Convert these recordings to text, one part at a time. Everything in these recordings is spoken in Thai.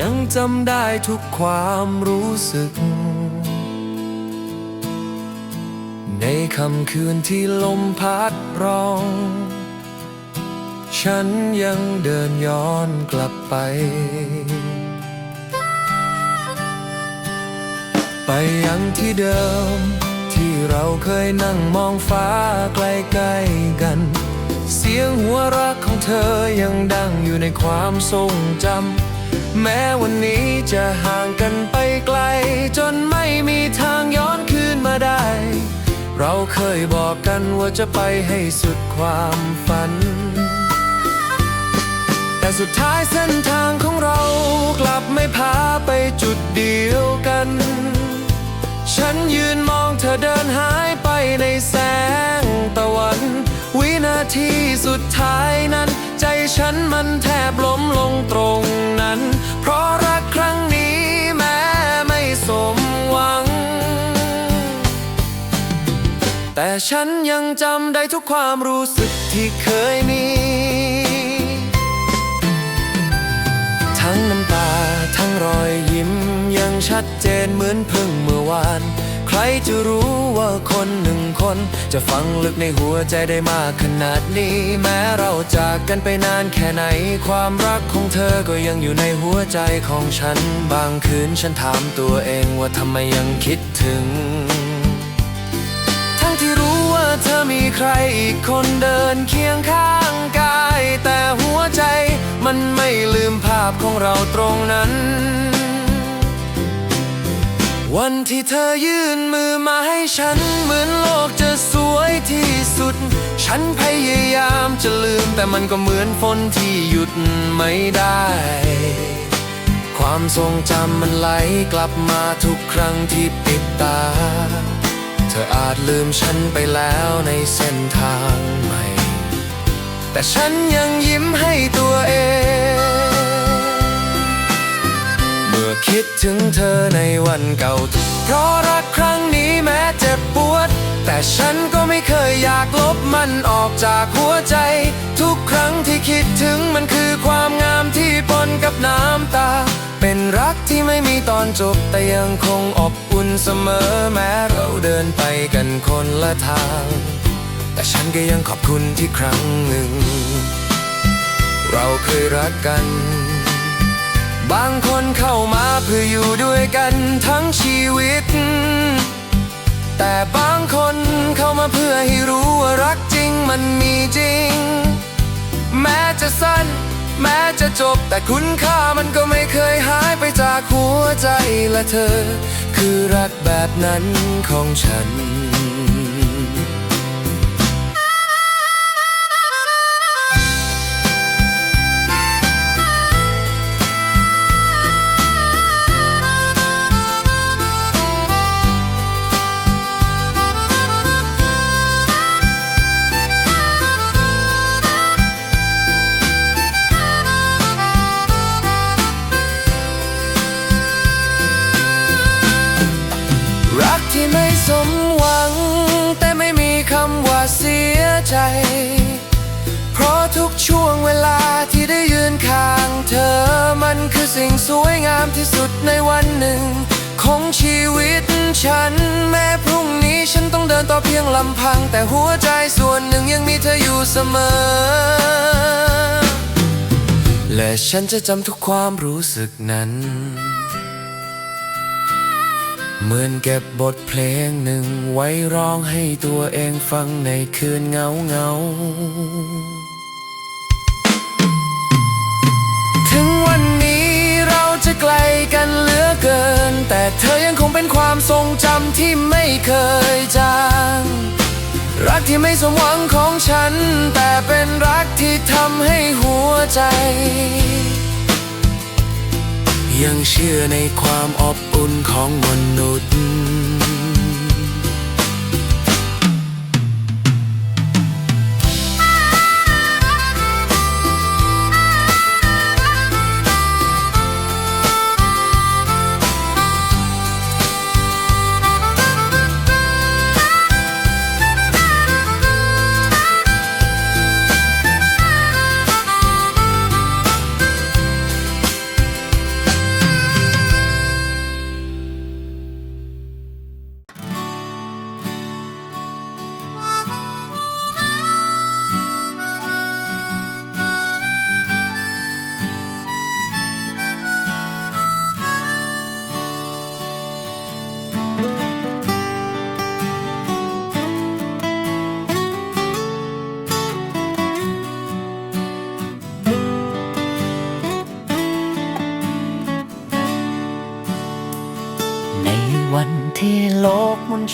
ยังจำได้ทุกความรู้สึก ในคำคืนที่ลมพัดร้อง ฉันยังเดินย้อนกลับไป ไปยังที่เดิม ที่เราเคยนั่งมองฟ้าใกล้ๆกัน เสียงหัวราะของเธอยังดังอยู่ในความทรงจำ แม้วันนี้จะห่างกันไปไกล จนไม่มีทางย้อนคืนมาได้ เราเคยบอกกันว่าจะไปให้สุดความฝัน แต่สุดท้ายเส้นทางของเรากลับไม่พาไปจุดเดียวกัน ฉันยืนมองเธอเดินหายไปในแสงตะวัน วินาทีสุดท้ายนั้น ใจฉันมันแทบล้มลงตรงนั้น เพราะรักครั้งนี้แม้ไม่สมหวัง แต่ฉันยังจำได้ทุกความรู้สึกที่เคยมี ทั้งน้ำตาทั้งรอยยิ้มยังชัดเจนเหมือนเพิ่งเมื่อวาน ใครจะรู้ว่าคนหนึ่งคน จะฝังลึกในหัวใจได้มากขนาดนี้ แม้เราจากกันไปนานแค่ไหน ความรักของเธอก็ยังอยู่ในหัวใจของฉัน บางคืนฉันถามตัวเองว่าทำไมยังคิดถึง ทั้งที่รู้ว่าเธอมีใครอีกคนเดินเคียงข้างกาย แต่หัวใจมันไม่ลืมภาพของเราตรงนั้น วันที่เธอยื่นมือมาให้ฉัน เหมือนโลกจะสวยที่สุด ฉันพยายามจะลืม แต่มันก็เหมือนฝนที่หยุดไม่ได้ ความทรงจำมันไหลกลับมาทุกครั้งที่ปิดตา เธออาจลืมฉันไปแล้วในเส้นทางใหม่ แต่ฉันยังยิ้มให้ตัวเอง เมื่อคิดถึงเธอในวันเก่า เพราะรักครั้งนี้แม้เจ็บปวด แต่ฉันก็ไม่เคยอยากลบมันออกจากหัวใจ ทุกครั้งที่คิดถึงมันคือความงามที่ปนกับน้ำตา เป็นรักที่ไม่มีตอนจบแต่ยังคงอบอุ่นเสมอแม้เราเดินไปกันคนละทาง แต่ฉันก็ยังขอบคุณที่ครั้งหนึ่ง เราเคยรักกัน บางคนเข้ามาเพื่ออยู่ด้วยกันทั้งชีวิต แต่บางคนเข้ามาเพื่อให้รู้ว่ารักจริงมันมีจริง แม้จะสั้น แม้จะจบแต่คุณค่ามันก็ไม่เคยหายไปจากหัวใจและเธอ คือรักแบบนั้นของฉัน สิ่งสวยงามที่สุดในวันหนึ่ง ของชีวิตฉัน แม้พรุ่งนี้ฉันต้องเดินต่อเพียงลำพัง แต่หัวใจส่วนหนึ่งยังมีเธออยู่เสมอ และฉันจะจำทุกความรู้สึกนั้น เหมือนเก็บบทเพลงหนึ่งไว้ร้องให้ตัวเองฟังในคืนเงาเงา เธอยังคงเป็นความทรงจำที่ไม่เคยจาง รักที่ไม่สมหวังของฉัน แต่เป็นรักที่ทำให้หัวใจ ยังเชื่อในความอบอุ่นของมนุษย์「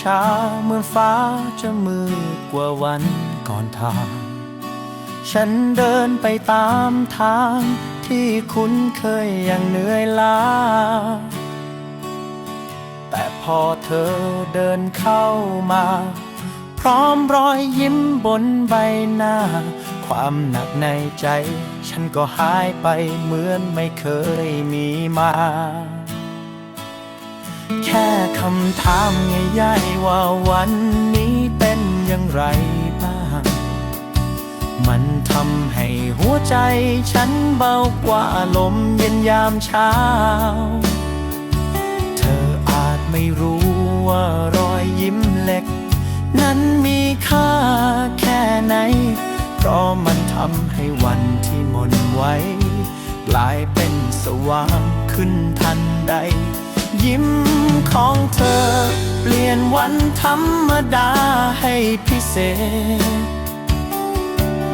ช้าเมื่อฟ้าจะมืดกว่าวันก่อนทาง ฉันเดินไปตามทางที่คุ้นเคยอย่างเหนื่อยล้า แต่พอเธอเดินเข้ามา พร้อมรอยยิ้มบนใบหน้า ความหนักในใจ ฉันก็หายไปเหมือนไม่เคยมีมา แค่คำถามง่ายๆว่าวันนี้เป็นอย่างไรบ้าง มันทำให้หัวใจฉันเบากว่าลมเย็นยามเช้า เธออาจไม่รู้ว่ารอยยิ้มเล็ก นั้นมีค่าแค่ไหน เพราะมันทำให้วันที่หมนไว้ กลายเป็นสว่างขึ้นทันใด ยิ้มของเธอ เปลี่ยนวันธรรมดาให้พิเศษ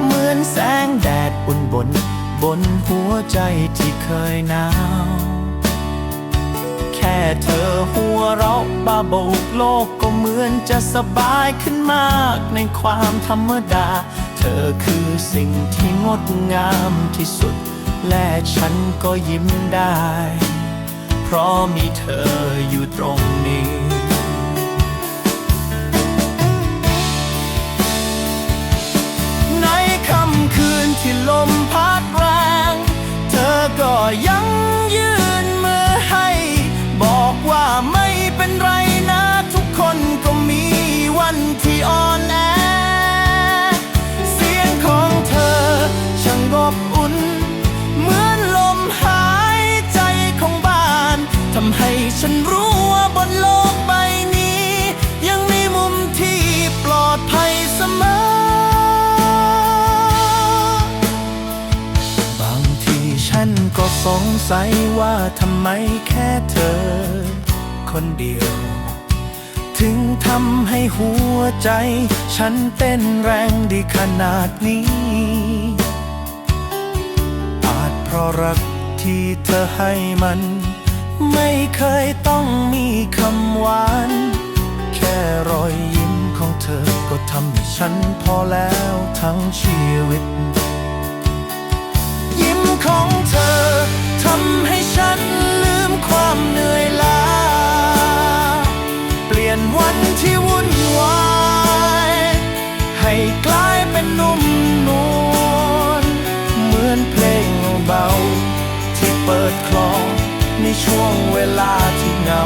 เหมือนแสงแดดอุ่นบน บนหัวใจที่เคยหนาว แค่เธอหัวเราะบาโบกโลกก็เหมือนจะสบายขึ้นมากในความธรรมดา เธอคือสิ่งที่งดงามที่สุด และฉันก็ยิ้มได้ ราะมีเธออยู่ตรงนี้ในค่ำคืนที่ลมพัดแรง เธอก็ยังยืนมือให้ บอกว่าไม่เป็นไรนะ ทุกคนก็มีวันที่อ่อนแอ สัยว่าทำไมแค่เธอ คนเดียว ถึงทำให้หัวใจ ฉันเต้นแรงดีขนาดนี้ อาจเพราะรักที่เธอให้มัน ไม่เคยต้องมีคำหวาน แค่รอยยิ้มของเธอก็ทำให้ฉันพอแล้วทั้งชีวิต ยิ้มของเธอำให้ฉันลืมความเหนื่อยล้า เปลี่ยนวันที่วุ่นวาย ให้กลายเป็นนุ่มนวล เหมือนเพลงเบา ที่เปิดคลอในช่วงเวลาที่เหงา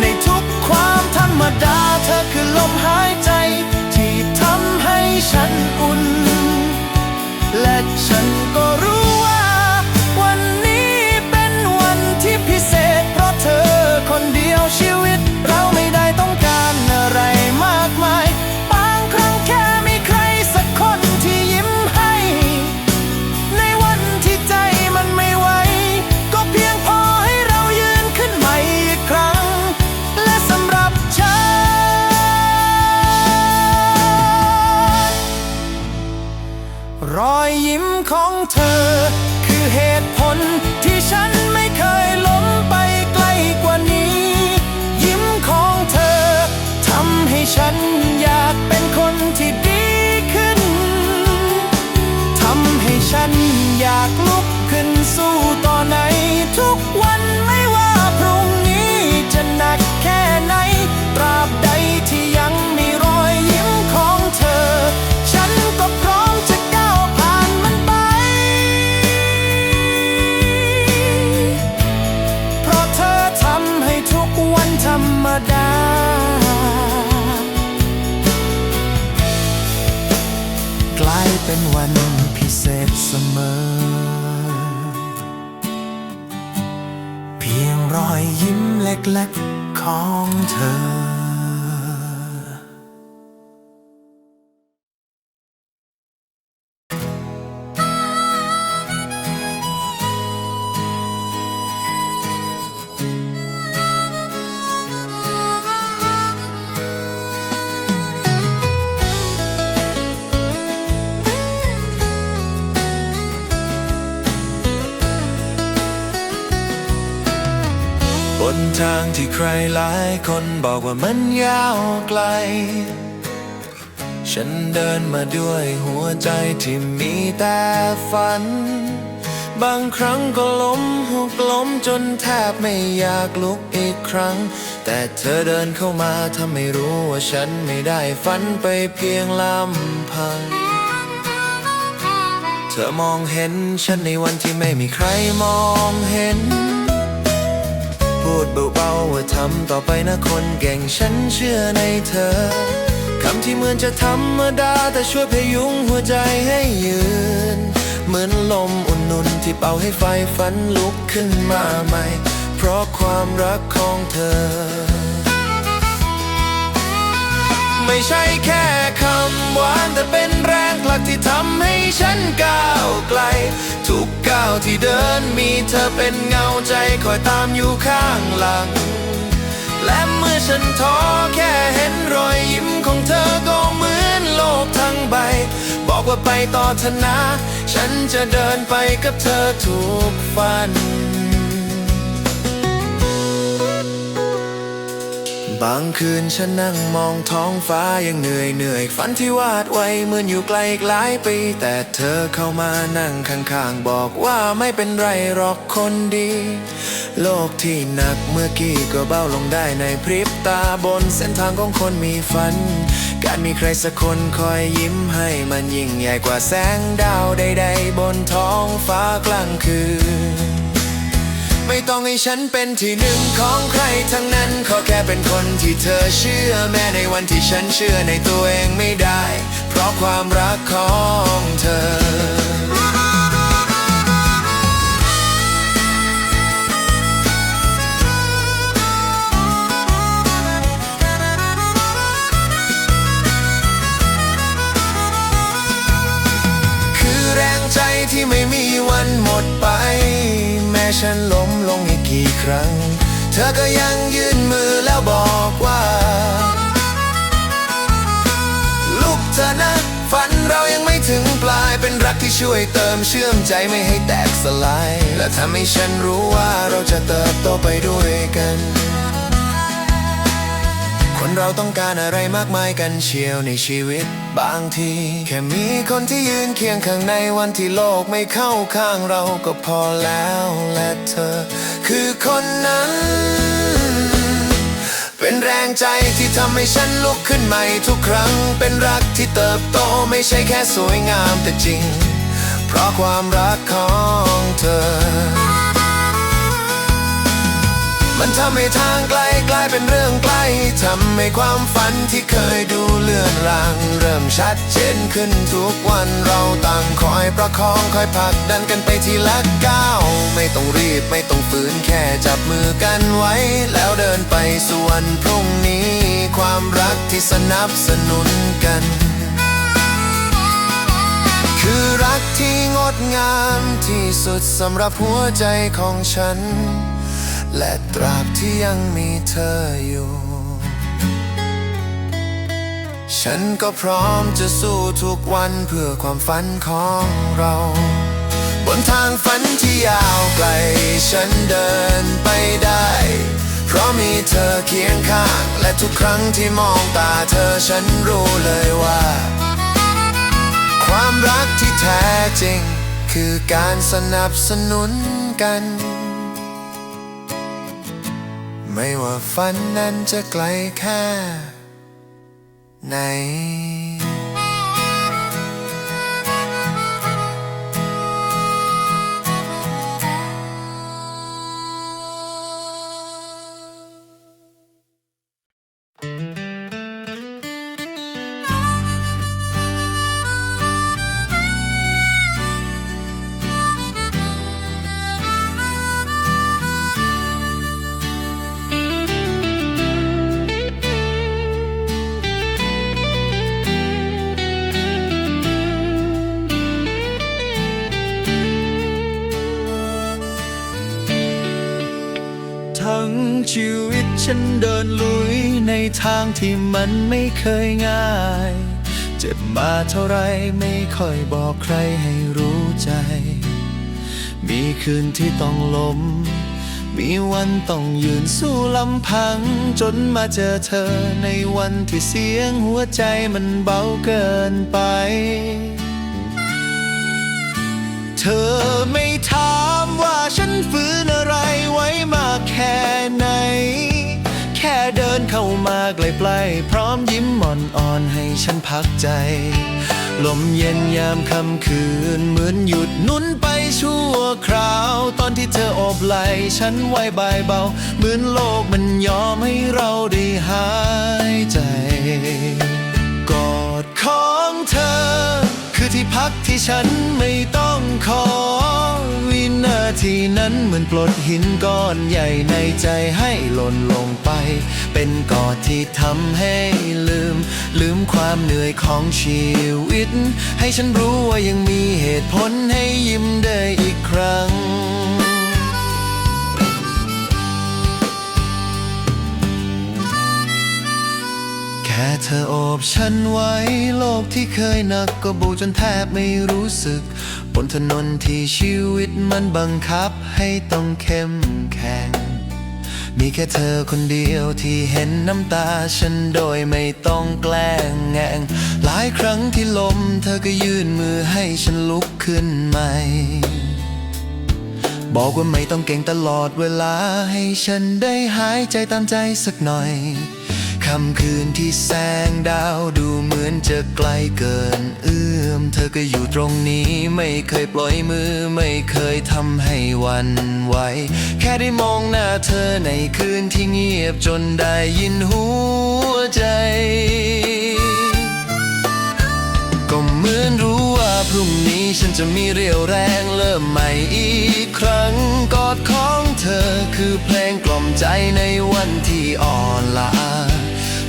ในทุกความธรรมดาเธอคือลมหายใจ ที่ทำให้ฉันอุ่น และฉันก็รู้ ข เป็นวันพิเศษเสมอ เพียงรอยยิ้มเล็กๆของเธอ นทางที่ใครหลายคนบอกว่ามันยาวไกล ฉันเดินมาด้วยหัวใจที่มีแต่ฝัน บางครั้งก็ล้มหุกล้มจนแทบไม่อยากลุกอีกครั้ง แต่เธอเดินเข้ามาทำให้รู้ว่าฉันไม่ได้ฝันไปเพียงลำพัง เธอมองเห็นฉันในวันที่ไม่มีใครมองเห็น พูดเบาๆว่าทำต่อไปนะคนเก่งฉันเชื่อในเธอ คำที่เหมือนจะธรรมดา แต่ช่วยพยุงหัวใจให้ยืน เหมือนลมอุ่นนุนที่เป่าให้ไฟฝันลุกขึ้นมาใหม่ เพราะความรักของเธอ ไม่ใช่แค่คำหวานแต่เป็น แรงผลักที่ทำให้ฉันก้าวไกล ทุกก้าวที่เดินมีเธอเป็นเงาใจคอยตามอยู่ข้างหลัง และเมื่อฉันท้อแค่เห็นรอยยิ้มของเธอก็เหมือนโลกทั้งใบ บอกว่าไปต่อเถอะนะ ฉันจะเดินไปกับเธอทุกฝัน บางคืนฉันนั่งมองท้องฟ้ายังเหนื่อยเหนื่อยฝันที่วาดไว้เหมือนอยู่ไกลอีกหลายปี แต่เธอเข้ามานั่งข้างๆ บอกว่าไม่เป็นไรหรอกคนดี โลกที่หนักเมื่อกี้ก็เบาลงได้ในพริบตาบนเส้นทางของคนมีฝัน การมีใครสักคนคอยยิ้มให้มันยิ่งใหญ่กว่าแสงดาวใดๆบนท้องฟ้ากลางคืน ไม่ต้องให้ฉันเป็นที่หนึ่งของใครทั้งนั้น ขอแค่เป็นคนที่เธอเชื่อแม้ในวันที่ฉันเชื่อในตัวเองไม่ได้ เพราะความรักของเธอคือแรงใจที่ไม่มีวันหมดไป ฉันล้มลงอีกกี่ครั้ง เธอก็ยังยื่นมือแล้วบอกว่า ลุกเธอนะฝันเรายังไม่ถึงปลายเป็นรักที่ช่วยเติมเชื่อมใจไม่ให้แตกสลาย และทำให้ฉันรู้ว่าเราจะเติบโตไปด้วยกัน คนเราต้องการอะไรมากมายกันเชียวในชีวิต บางที แค่มีคนที่ยืนเคียงข้างในวันที่โลกไม่เข้าข้างเราก็พอแล้วและเธอ คือคนนั้น เป็นแรงใจที่ทำให้ฉันลุกขึ้นใหม่ทุกครั้ง เป็นรักที่เติบโตไม่ใช่แค่สวยงามแต่จริง เพราะความรักของเธอ มันทำให้ทางไกลกลายเป็นเรื่องใกล้ทำให้ความฝันที่เคยดูเลื่อนราง เริ่มชัดเจนขึ้นทุกวันเราต่างคอยประคองคอยผลักดันกันไปทีละก้าว ไม่ต้องรีบไม่ต้องฝืนแค่จับมือกันไว้ แล้วเดินไปส่วนพรุ่งนี้ ความรักที่สนับสนุนกัน คือรักที่งดงามที่สุดสำหรับหัวใจของฉัน และตราบที่ยังมีเธออยู่ ฉันก็พร้อมจะสู้ทุกวันเพื่อความฝันของเรา บนทางฝันที่ยาวไกล ฉันเดินไปได้ เพราะมีเธอเคียงข้าง และทุกครั้งที่มองตาเธอฉันรู้เลยว่า ความรักที่แท้จริง คือการสนับสนุนกัน ไม่ว่าฝันนั้นจะไกลแค่ไหน ทั้งชีวิตฉันเดินลุยในทางที่มันไม่เคยง่าย เจ็บมาเท่าไรไม่ค่อยบอกใครให้รู้ใจ มีคืนที่ต้องล้ม มีวันต้องยืนสู้ลำพัง จนมาเจอเธอในวันที่เสียงหัวใจมันเบาเกินไป ธอไม่ถามว่าฉันฝืนอะไรไว้มากแค่ไหน แค่เดินเข้ามาใกล้ๆพร้อมยิ้มอ่อนให้ฉันพักใจ ลมเย็นยามค่ำคืนเหมือนหยุดนุนไปชั่วคราว ตอนที่เธอโอบไหลฉันไว้บายเบา เหมือนโลกมันยอมให้เราได้หายใจ กอดของเธอ คือที่พักที่ฉันไม่ต้องขอ วินาทีนั้นเหมือนปลดหินก้อนใหญ่ในใจให้หล่นลงไป เป็นกอดที่ทำให้ลืม ลืมความเหนื่อยของชีวิต ให้ฉันรู้ว่ายังมีเหตุผลให้ยิ้มได้อีกครั้ง ค่เธอโอบฉันไว้ โลกที่เคยหนักก็บูจนแทบไม่รู้สึก บนถนนที่ชีวิตมันบังคับให้ต้องเข้มแข็ง มีแค่เธอคนเดียวที่เห็นน้ำตาฉันโดยไม่ต้องแกล้งแงง หลายครั้งที่ล้มเธอก็ยื่นมือให้ฉันลุกขึ้นใหม่ บอกว่าไม่ต้องเก่งตลอดเวลาให้ฉันได้หายใจตามใจสักหน่อย ค่ำคืนที่แสงดาวดูเหมือนจะไกลเกิน เอื้อม เธอก็อยู่ตรงนี้ไม่เคยปล่อยมือไม่เคยทำให้วันไหว แค่ได้มองหน้าเธอในคืนที่เงียบจนได้ยินหัวใจ ก็เหมือนรู้ว่าพรุ่งนี้ฉันจะมีเรี่ยวแรงเริ่มใหม่อีกครั้งกอดของเธอคือเพลงกล่อมใจในวันที่อ่อนล้า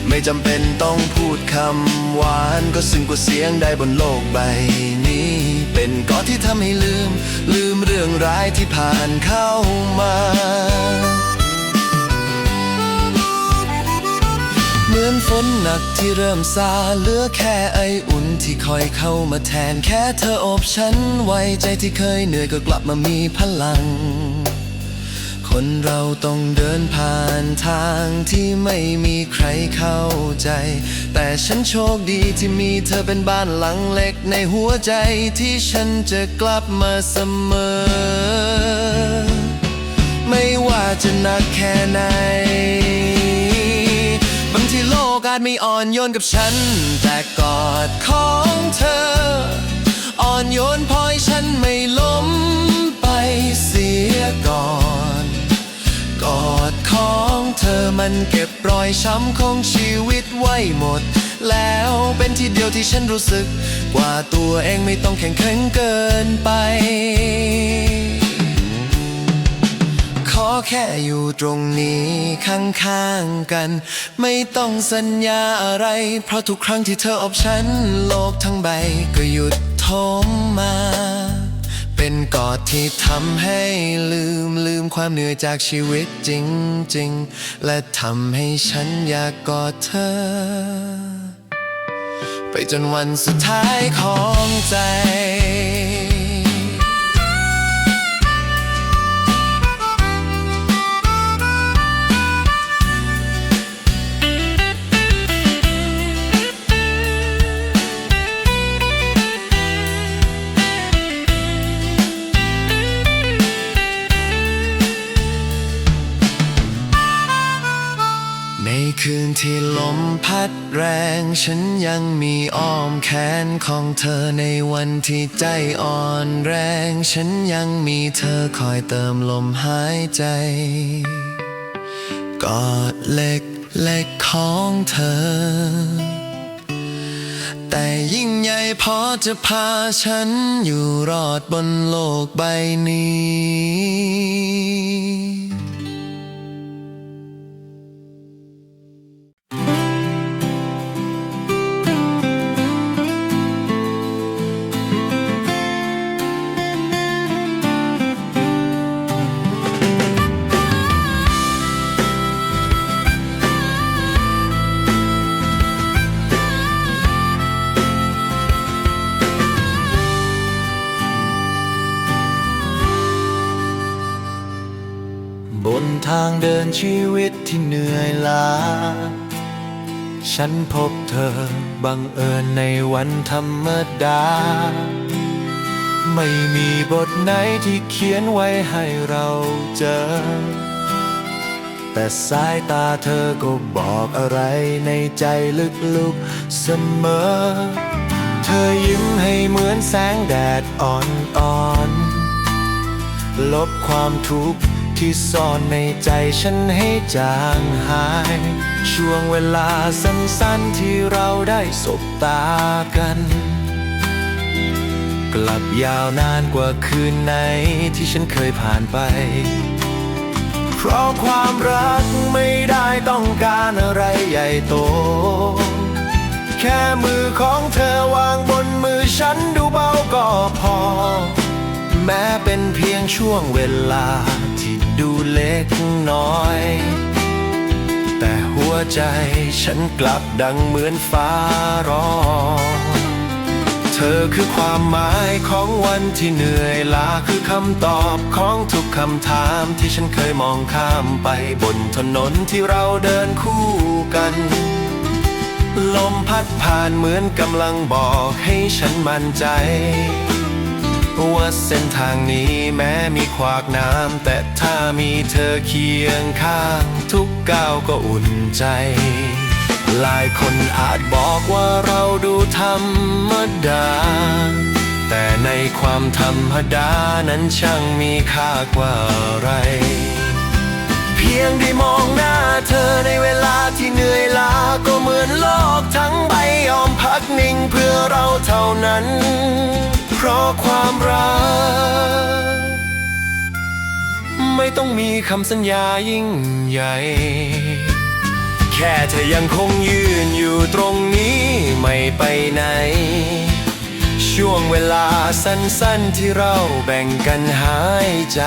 ไม่จำเป็นต้องพูดคำหวานก็ซึ้งกว่าเสียงใดบนโลกใบนี้ เป็นกอดที่ทำให้ลืม ลืมเรื่องร้ายที่ผ่านเข้ามาเหมือนฝนหนักที่เริ่มซาเหลือแค่ไออุ่นที่คอยเข้ามาแทนแค่เธออบฉันไว้ใจที่เคยเหนื่อยก็กลับมามีพลัง คนเราต้องเดินผ่านทางที่ไม่มีใครเข้าใจ แต่ฉันโชคดีที่มีเธอเป็นบ้านหลังเล็กในหัวใจที่ฉันจะกลับมาเสมอ ไม่ว่าจะหนักแค่ไหน บางทีโลกอาจไม่อ่อนโยนกับฉัน แต่กอดของเธอ มันเก็บรอยช้ำของชีวิตไว้หมด แล้วเป็นที่เดียวที่ฉันรู้สึก ว่าตัวเองไม่ต้องแข็งแกร่งเกินไป ขอแค่อยู่ตรงนี้ข้างๆกัน ไม่ต้องสัญญาอะไร เพราะทุกครั้งที่เธออบฉัน โลกทั้งใบก็หยุดโทมมา เป็นกอดที่ทำให้ลืมลืมความเหนื่อยจากชีวิตจริง ๆ และทำให้ฉันอยากกอดเธอ ไปจนวันสุดท้ายของใจ ของเธอในวันที่ใจอ่อนแรง ฉันยังมีเธอคอยเติมลมหายใจ กอดเล็กเล็กของเธอ แต่ยิ่งใหญ่พอจะพาฉันอยู่รอดบนโลกใบนี้ ฉันพบเธอบังเอิญในวันธรรมดา ไม่มีบทไหนที่เขียนไว้ให้เราเจอ แต่สายตาเธอก็บอกอะไรในใจลึกๆเสมอ เธอยิ้มให้เหมือนแสงแดดอ่อนๆลบความทุกข์ ที่ซ่อนในใจฉันให้จางหาย ช่วงเวลาสั้นๆที่เราได้สบตากัน กลับยาวนานกว่าคืนไหนที่ฉันเคยผ่านไป เพราะความรักไม่ได้ต้องการอะไรใหญ่โต แค่มือของเธอวางบนมือฉันดูเบาก็พอ แม้เป็นเพียงช่วงเวลา เล็กน้อย แต่หัวใจฉันกลับดังเหมือนฟ้าร้องเธอคือความหมายของวันที่เหนื่อยล้าคือคำตอบของทุกคำถามที่ฉันเคยมองข้ามไปบนถนนที่เราเดินคู่กันลมพัดผ่านเหมือนกำลังบอกให้ฉันมั่นใจ ว่าเส้นทางนี้แม้มีขวากน้ำแต่ถ้ามีเธอเคียงข้าง ทุกก้าวก็อุ่นใจ หลายคนอาจบอกว่าเราดูธรรมดา แต่ในความธรรมดานั้นช่างมีค่ากว่าอะไร เพียงได้มองหน้าเธอในเวลาที่เหนื่อยล้าก็เห ความรัก ไม่ต้องมีคำสัญญายิ่งใหญ่ แค่เธอยังคงยืนอยู่ตรงนี้ไม่ไปไหน ช่วงเวลาสั้นๆที่เราแบ่งกันหายใจ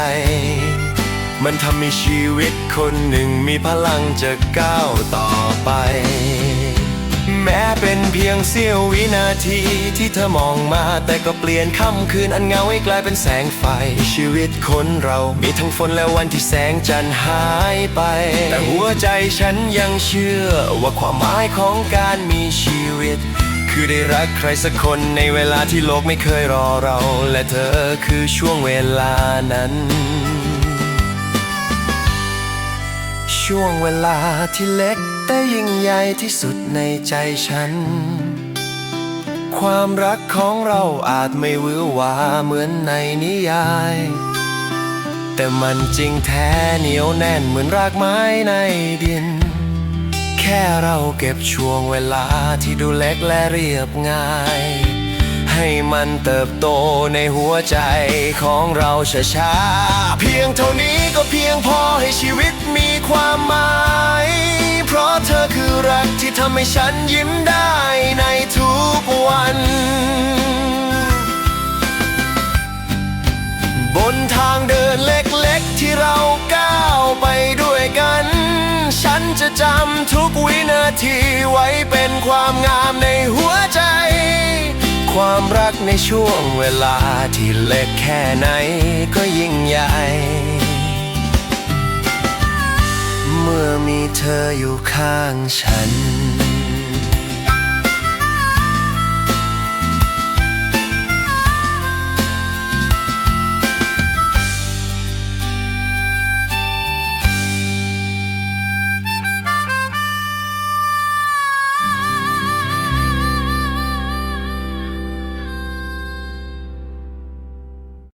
มันทำให้ชีวิตคนหนึ่งมีพลังจะก้าวต่อไป แม้เป็นเพียงเสี้ยววินาทีที่เธอมองมาแต่ก็เปลี่ยนค่ำคืนอันเงาให้กลายเป็นแสงไฟ ชีวิตคนเรามีทั้งฝนและวันที่แสงจันทร์หายไป แต่หัวใจฉันยังเชื่อว่าความหมายของการมีชีวิต คือได้รักใครสักคนในเวลาที่โลกไม่เคยรอเรา และเธอคือช่วงเวลานั้น ช่วงเวลาที่เล็ก แต่ยิ่งใหญ่ที่สุดในใจฉัน ความรักของเราอาจไม่วือหวาเหมือนในนิยาย แต่มันจริงแท้เหนียวแน่นเหมือนรากไม้ในดิน แค่เราเก็บช่วงเวลาที่ดูเล็กและเรียบง่าย ให้มันเติบโตในหัวใจของเราช้าๆเพียงเท่านี้ก็เพียงพอให้ชีวิตมีความหมาย เพราะเธอคือรักที่ทำให้ฉันยิ้มได้ในทุกวัน บนทางเดินเล็กๆที่เราก้าวไปด้วยกัน ฉันจะจำทุกวินาทีไว้เป็นความงามในหัวใจ ความรักในช่วงเวลาที่เล็กแค่ไหนก็ยิ่งใหญ่ เมื่อมีเธออยู่ข้างฉัน